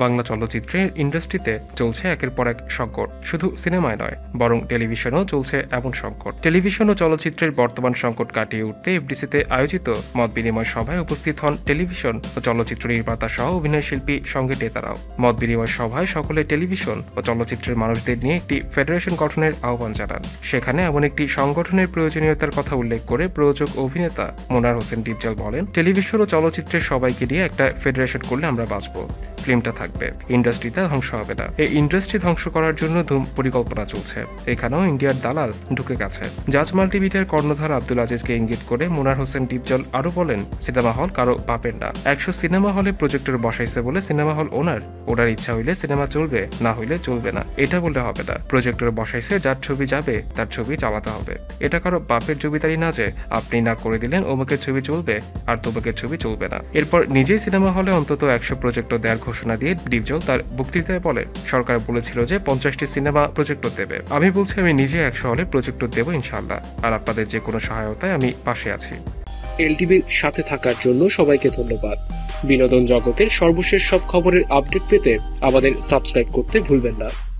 বাংলা চলচ্চিত্রের ইন্ডাস্ট্রিতে চলছে একের পর এক সংকট। শুধু সিনেমায় নয়, বরং টেলিভিশনেও চলছে এমন সংকট। টেলিভিশন ও চলচ্চিত্রের বর্তমান সংকট কাটিয়ে উঠতে এফডিসিতে আয়োজিত মত বিনিময় সভায় উপস্থিত হন টেলিভিশন ও চলচ্চিত্র নির্মাতা সহ অভিনয় শিল্পী সঙ্গে নেতারাও। মত বিনিময় সভায় সকলে টেলিভিশন ও চলচ্চিত্রের মানুষদের নিয়ে একটি ফেডারেশন গঠনের আহ্বান জানান। সেখানে এমন একটি সংগঠনের প্রয়োজনীয়তার কথা উল্লেখ করে প্রযোজক অভিনেতা মোনার হোসেন ডিপজল বলেন, টেলিভিশন ও চলচ্চিত্রের সবাইকে নিয়ে একটা ফেডারেশন করলে আমরা বাঁচব। ফিল্মটা থাকবে। ইন্ডাস্ট্রিতে ধ্বংস হবে না। এই ইন্ডাস্ট্রি ধ্বংস করার জন্য ধুম পরিকল্পনা চলছে। এখানেও ইন্ডিয়ার দালাল ঢুকে গেছে। জাজ মাল্টিমিডিয়ার কর্ণধার আব্দুল আজিজকে ইঙ্গিত করে মোনার হোসেন ডিপজল আরও বলেন, সিনেমা হল কারও বাপের না। একশো সিনেমা হলে প্রজেক্টর বসাইছে বলে সিনেমা হল ওনার। ওনার ইচ্ছা হইলে সিনেমা চলবে, না হইলে চলবে না। এটা বললে হবে না। প্রজেক্টর বসাইছে, যার ছবি যাবে, তার ছবি চালাতে হবে। এটা কারও বাপের জমিদারি না যে, আপনি না করে দিলেন, অমুকের ছবি চলবে, আর তমুকের ছবি চলবে না। এরপর নিজেই সিনেমা হলে অন্তত একশো প্রজেক্টর দেওয়ার ঘোষণা দিয়ে ডিপজল তার বক্তৃতায় বলেন, সরকার বলেছিল যে পঞ্চাশটি সিনেমা প্রজেক্টর দেবে। আমি বলছি আমি নিজে একশো হলে প্রজেক্টর দেবো ইনশাল্লাহ আর আপনাদের যে কোনো সহায়তায় আমি পাশে আছি। এলটিভির সাথে থাকার জন্য সবাইকে ধন্যবাদ। বিনোদন জগতের সর্বশেষ সব খবরের আপডেট পেতে আমাদের সাবস্ক্রাইব করতে ভুলবেন না।